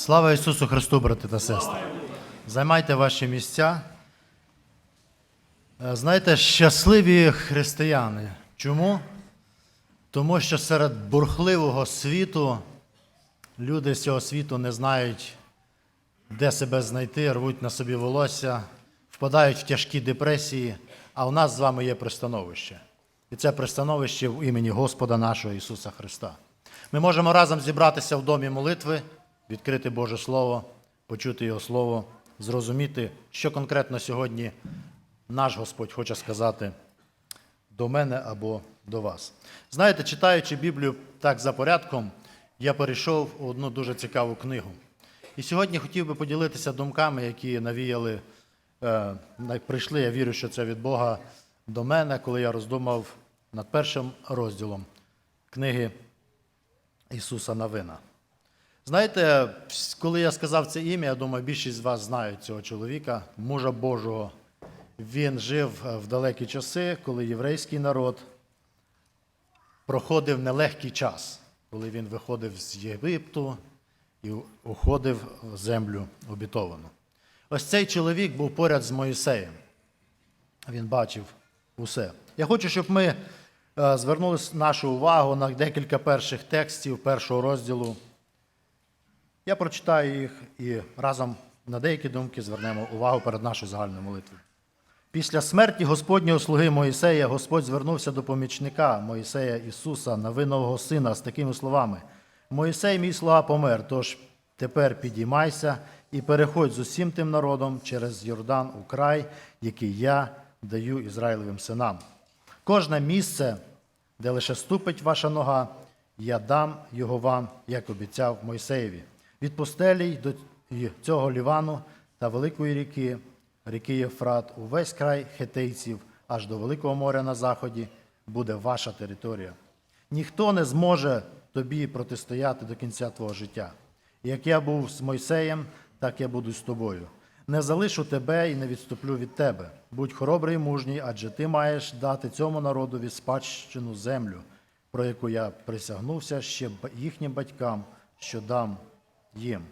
Слава Ісусу Христу, брати та сестри! Займайте ваші місця. Е, Знаєте, щасливі християни. Чому? Тому що серед бурхливого світу люди з цього світу не знають, де себе знайти, рвуть на собі волосся, впадають в тяжкі депресії, а у нас з вами є пристановище. І це пристановище в імені Господа нашого Ісуса Христа. Ми можемо разом зібратися в домі молитви, відкрити Боже Слово, почути Його Слово, зрозуміти, що конкретно сьогодні наш Господь хоче сказати до мене або до вас. Знаєте, читаючи Біблію так за порядком, я перейшов у одну дуже цікаву книгу. І сьогодні хотів би поділитися думками, які навіяли, е, прийшли, я вірю, що це від Бога до мене, коли я роздумав над першим розділом книги Ісуса Навина. Знаєте, коли я сказав це ім'я, я думаю, більшість з вас знають цього чоловіка, мужа Божого. Він жив е, в далекі часи, коли єврейський народ проходив нелегкий час, коли він виходив з Єгипту і уходив в землю обітовану. Ось цей чоловік був поряд з Моїсеєм. Він бачив усе. Я хочу, щоб ми е, звернули нашу увагу на декілька перших текстів першого розділу. Я прочитаю їх і разом на деякі думки звернемо увагу перед нашою загальною молитвою. Після смерті Господнього слуги Моїсея Господь звернувся до помічника Моїсея Ісуса, Навинового сина, з такими словами: Моїсей, мій слуга, помер, тож тепер підіймайся і переходь з усім тим народом через Йордан у край, який я даю Ізраїлевим синам. Кожне місце, де лише ступить ваша нога, я дам його вам, як обіцяв Мойсеєві. Від пустелі до цього Лівану та Великої ріки, ріки Єфрат, увесь край хетейців, аж до Великого моря на заході, буде ваша територія. Ніхто не зможе тобі протистояти до кінця твого життя. Як я був з Мойсеєм, так я буду з тобою. Не залишу тебе і не відступлю від тебе. Будь хоробрий і мужній, адже ти маєш дати цьому народові спадщину землю, про яку я присягнувся ще їхнім батькам, що дам їм.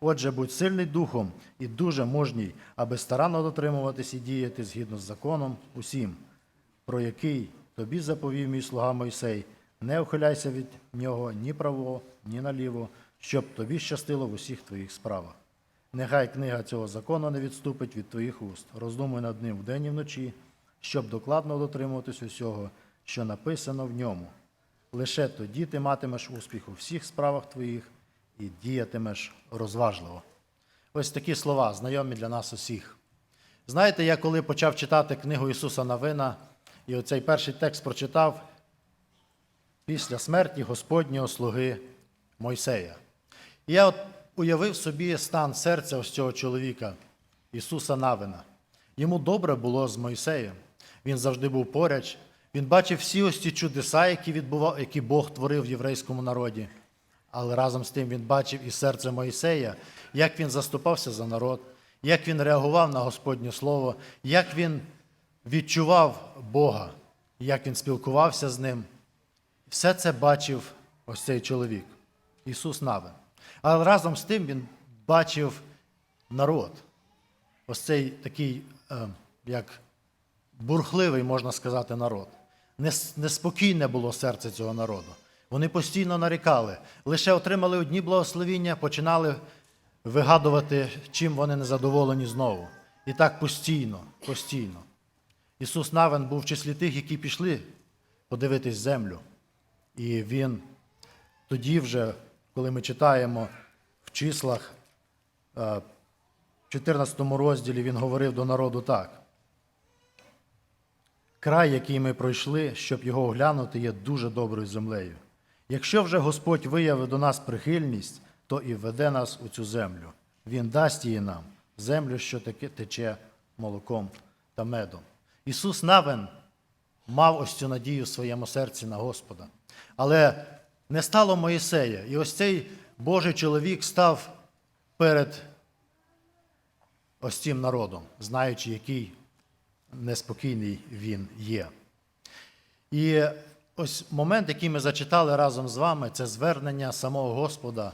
Отже, будь сильний духом і дуже мужній, аби старанно дотримуватись і діяти згідно з законом усім, про який тобі заповів мій слуга Мойсей, не ухиляйся від нього ні право, ні наліво, щоб тобі щастило в усіх твоїх справах. Нехай книга цього закону не відступить від твоїх уст. Роздумуй над ним вдень і вночі, щоб докладно дотримуватись усього, що написано в ньому. Лише тоді ти матимеш успіх у всіх справах твоїх і діятимеш розважливо. Ось такі слова, знайомі для нас усіх. Знаєте, я коли почав читати книгу Ісуса Навина, і оцей перший текст прочитав після смерті Господнього слуги Мойсея. І я от уявив собі стан серця ось цього чоловіка, Ісуса Навина. Йому добре було з Мойсеєм. Він завжди був поряд. Він бачив всі ось ці чудеса, які, відбував, які Бог творив в єврейському народі. Але разом з тим він бачив і серце Мойсея, як він заступався за народ, як він реагував на Господнє Слово, як він відчував Бога, як він спілкувався з ним. Все це бачив ось цей чоловік, Ісус Навин. Але разом з тим він бачив народ. Ось цей такий, е, як бурхливий, можна сказати, народ. Неспокійне було серце цього народу. Вони постійно нарікали, лише отримали одні благословіння, починали вигадувати, чим вони незадоволені знову. І так постійно, постійно. Ісус Навин був в числі тих, які пішли подивитись землю. І він тоді вже, коли ми читаємо в числах, е, в 14 розділі він говорив до народу так. Край, який ми пройшли, щоб його оглянути, є дуже доброю землею. Якщо вже Господь виявив до нас прихильність, то і веде нас у цю землю. Він дасть її нам, землю, що таки тече молоком та медом. Ісус Навин мав ось цю надію в своєму серці на Господа. Але не стало Моїсея. І ось цей Божий чоловік став перед ось цим народом, знаючи, який неспокійний він є. І ось момент, який ми зачитали разом з вами, це звернення самого Господа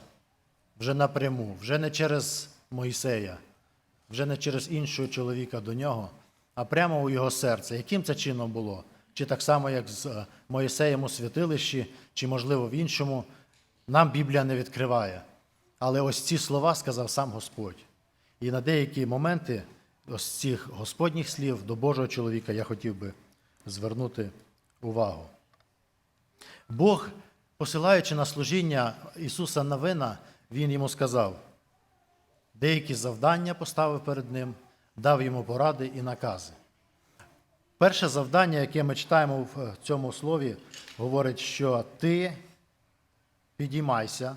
вже напряму, вже не через Моїсея, вже не через іншого чоловіка до нього, а прямо у його серце. Яким це чином було? Чи так само, як з е, Моїсеєм у святилищі, чи, можливо, в іншому, нам Біблія не відкриває. Але ось ці слова сказав сам Господь. І на деякі моменти ось цих Господніх слів до Божого чоловіка я хотів би звернути увагу. Бог, посилаючи на служіння Ісуса Навина, Він йому сказав, деякі завдання поставив перед ним, дав йому поради і накази. Перше завдання, яке ми читаємо в цьому слові, говорить, що ти підіймайся,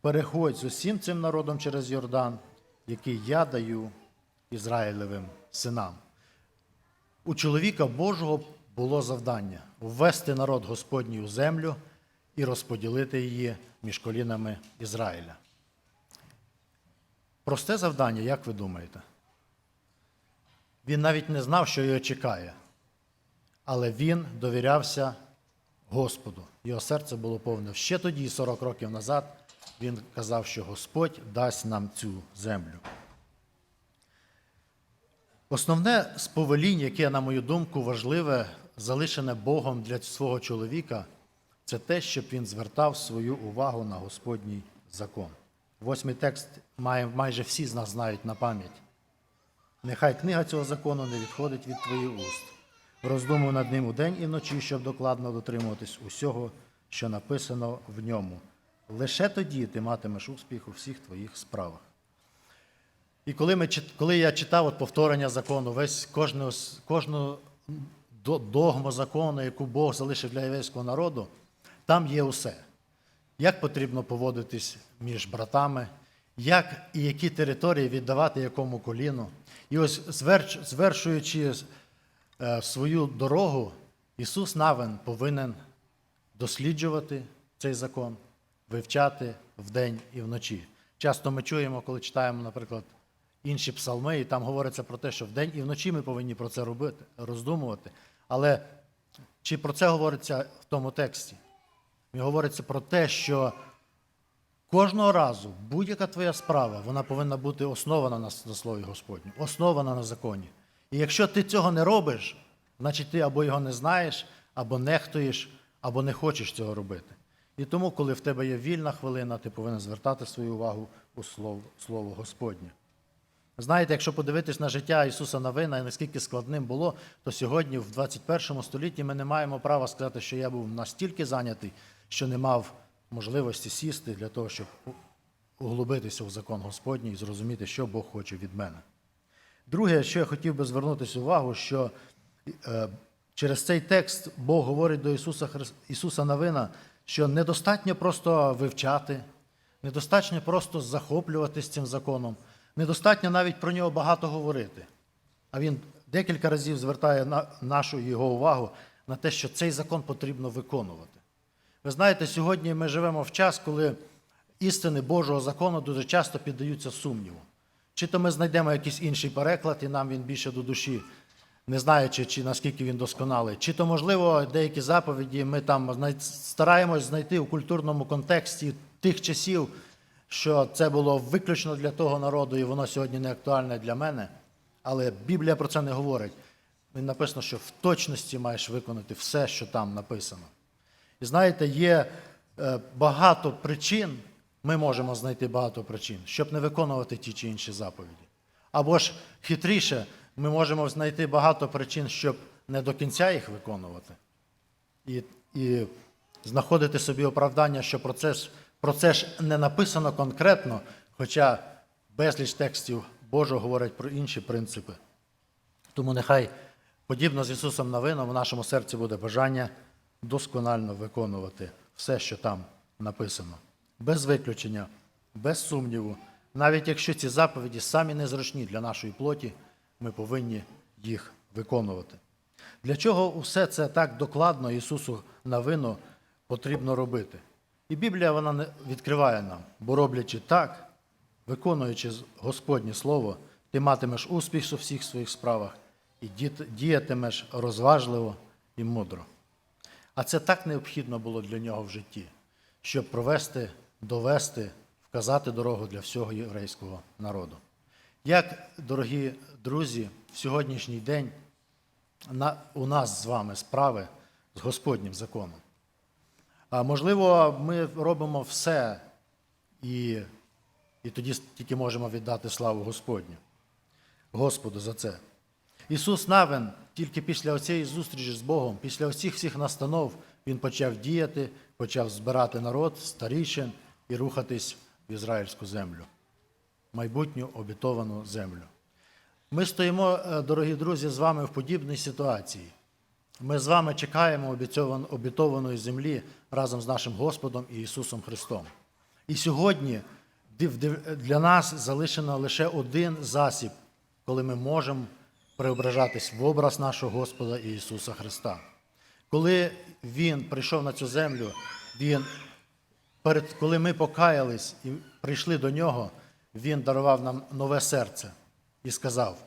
переходь з усім цим народом через Йордан, який я даю Ізраїлевим синам. У чоловіка Божого було завдання ввести народ Господній у землю і розподілити її між колінами Ізраїля. Просте завдання, як ви думаєте? Він навіть не знав, що його чекає, але він довірявся Господу. Його серце було повне. Ще тоді, 40 років назад, він казав, що Господь дасть нам цю землю. Основне з повелінь, яке, на мою думку, важливе, залишене Богом для свого чоловіка, це те, щоб він звертав свою увагу на Господній закон. Восьмий текст майже всі з нас знають на пам'ять. Нехай книга цього закону не відходить від твоїх уст. Роздумуй над ним удень і вночі, щоб докладно дотримуватись усього, що написано в ньому. Лише тоді ти матимеш успіх у всіх твоїх справах. І коли, ми, коли я читав от повторення закону, весь кожну, кожну до- догму закону, яку Бог залишив для єврейського народу, там є усе. Як потрібно поводитись між братами, як і які території віддавати якому коліну. І ось звершуючи е, свою дорогу, Ісус Навин повинен досліджувати цей закон, вивчати вдень і вночі. Часто ми чуємо, коли читаємо, наприклад, інші псалми, і там говориться про те, що вдень і вночі ми повинні про це робити, роздумувати. Але чи про це говориться в тому тексті? І говориться про те, що кожного разу будь-яка твоя справа вона повинна бути основана на, слові Господню, основана на законі. І якщо ти цього не робиш, значить ти або його не знаєш, або нехтуєш, або не хочеш цього робити. І тому, коли в тебе є вільна хвилина, ти повинен звертати свою увагу у слово Господнє. Знаєте, якщо подивитись на життя Ісуса Навина і наскільки складним було, то сьогодні, в 21 столітті, ми не маємо права сказати, що я був настільки зайнятий, що не мав можливості сісти для того, щоб углубитися в закон Господній і зрозуміти, що Бог хоче від мене. Друге, що я хотів би звернутися увагу, що е, через цей текст Бог говорить до Ісуса, Ісуса Навина, що недостатньо просто вивчати, недостатньо просто захоплюватись цим законом, недостатньо навіть про нього багато говорити. А він декілька разів звертає на нашу його увагу на те, що цей закон потрібно виконувати. Ви знаєте, сьогодні ми живемо в час, коли істини Божого закону дуже часто піддаються сумніву. Чи то ми знайдемо якийсь інший переклад, і нам він більше до душі, не знаючи, чи наскільки він досконалий. Чи то, можливо, деякі заповіді ми там стараємось знайти у культурному контексті тих часів, що це було виключно для того народу, і воно сьогодні не актуальне для мене. Але Біблія про це не говорить. Написано, що в точності маєш виконати все, що там написано. І знаєте, є е, багато причин, ми можемо знайти багато причин, щоб не виконувати ті чи інші заповіді. Або ж хитріше, ми можемо знайти багато причин, щоб не до кінця їх виконувати. І, і знаходити собі оправдання, що про це, ж, про це ж не написано конкретно, хоча безліч текстів Божого говорять про інші принципи. Тому нехай, подібно з Ісусом Новином, в нашому серці буде бажання досконально виконувати все, що там написано. Без виключення, без сумніву. Навіть якщо ці заповіді самі незручні для нашої плоті, ми повинні їх виконувати. Для чого все це так докладно Ісусу Навину потрібно робити? І Біблія вона відкриває нам, бо роблячи так, виконуючи Господнє Слово, ти матимеш успіх у всіх своїх справах і діятимеш розважливо і мудро. А це так необхідно було для нього в житті, щоб провести, довести вказати дорогу для всього єврейського народу. Як, дорогі друзі, в сьогоднішній день у нас з вами справи з Господнім законом. Можливо, ми робимо все і, і тоді тільки можемо віддати славу Господню, Господу за це. Ісус Навин тільки після цієї зустрічі з Богом, після всіх всіх настанов, Він почав діяти, почав збирати народ, старічин і рухатись в ізраїльську землю, майбутню обітовану землю. Ми стоїмо, е, дорогі друзі, з вами в подібній ситуації. Ми з вами чекаємо обітованої землі разом з нашим Господом і Ісусом Христом. І сьогодні для нас залишено лише один засіб, коли ми можемо преображатись в образ нашого Господа і Ісуса Христа. Коли Він прийшов на цю землю, Він перед, коли ми покаялись і прийшли до нього, Він дарував нам нове серце і сказав: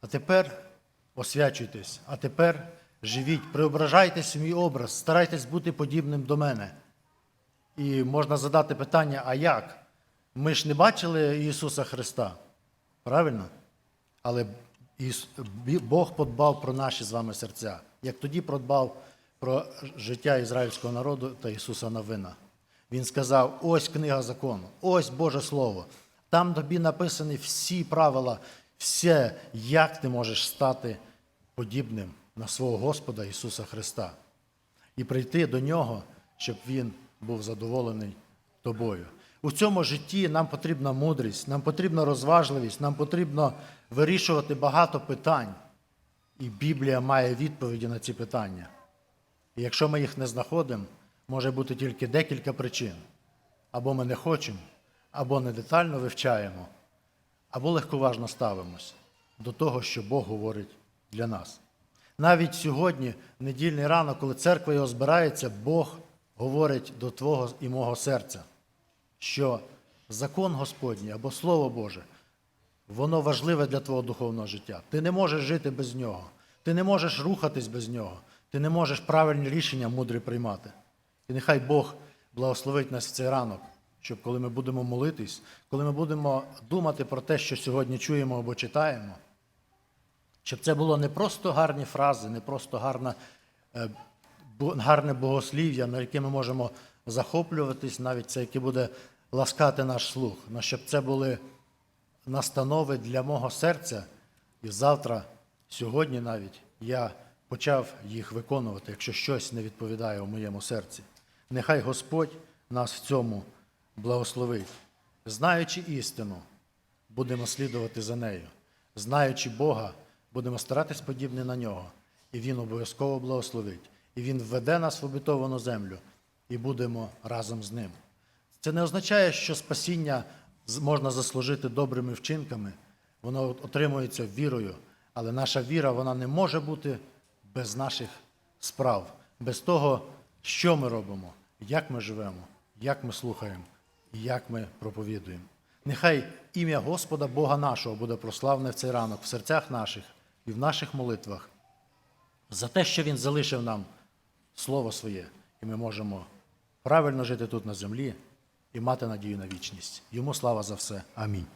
а тепер освячуйтесь, а тепер живіть, преображайтесь в мій образ, старайтесь бути подібним до мене. І можна задати питання: а як? Ми ж не бачили Ісуса Христа, правильно? Але Бог подбав про наші з вами серця, як тоді подбав про життя ізраїльського народу та Ісуса Навина. Він сказав: ось книга закону, ось Боже Слово. Там тобі написані всі правила, все, як ти можеш стати подібним на свого Господа Ісуса Христа і прийти до нього, щоб Він був задоволений тобою. У цьому житті нам потрібна мудрість, нам потрібна розважливість, нам потрібно вирішувати багато питань. І Біблія має відповіді на ці питання. І якщо ми їх не знаходимо, може бути тільки декілька причин. Або ми не хочемо, або не детально вивчаємо, або легковажно ставимось до того, що Бог говорить для нас. Навіть сьогодні, недільний ранок, коли церква його збирається, Бог говорить до твого і мого серця, що закон Господній або Слово Боже, воно важливе для твого духовного життя. Ти не можеш жити без нього, ти не можеш рухатись без нього, ти не можеш правильні рішення мудрі приймати. І нехай Бог благословить нас в цей ранок, щоб коли ми будемо молитись, коли ми будемо думати про те, що сьогодні чуємо або читаємо, щоб це було не просто гарні фрази, не просто гарна, е, гарне богослів'я, на яке ми можемо захоплюватись, навіть це, яке буде ласкати наш слух, але щоб це були настанови для мого серця, і завтра, сьогодні навіть, я почав їх виконувати, якщо щось не відповідає у моєму серці. Нехай Господь нас в цьому благословить. Знаючи істину, будемо слідувати за нею. Знаючи Бога, будемо старатись подібне на нього, і Він обов'язково благословить. І Він введе нас в обітовану землю, і будемо разом з ним. Це не означає, що спасіння можна заслужити добрими вчинками, воно отримується вірою, але наша віра вона не може бути без наших справ, без того, що ми робимо, як ми живемо, як ми слухаємо і як ми проповідуємо. Нехай ім'я Господа Бога нашого буде прославне в цей ранок в серцях наших і в наших молитвах за те, що Він залишив нам Слово своє, і ми можемо правильно жити тут на землі і мати надію на вічність. Йому слава за все. Амінь.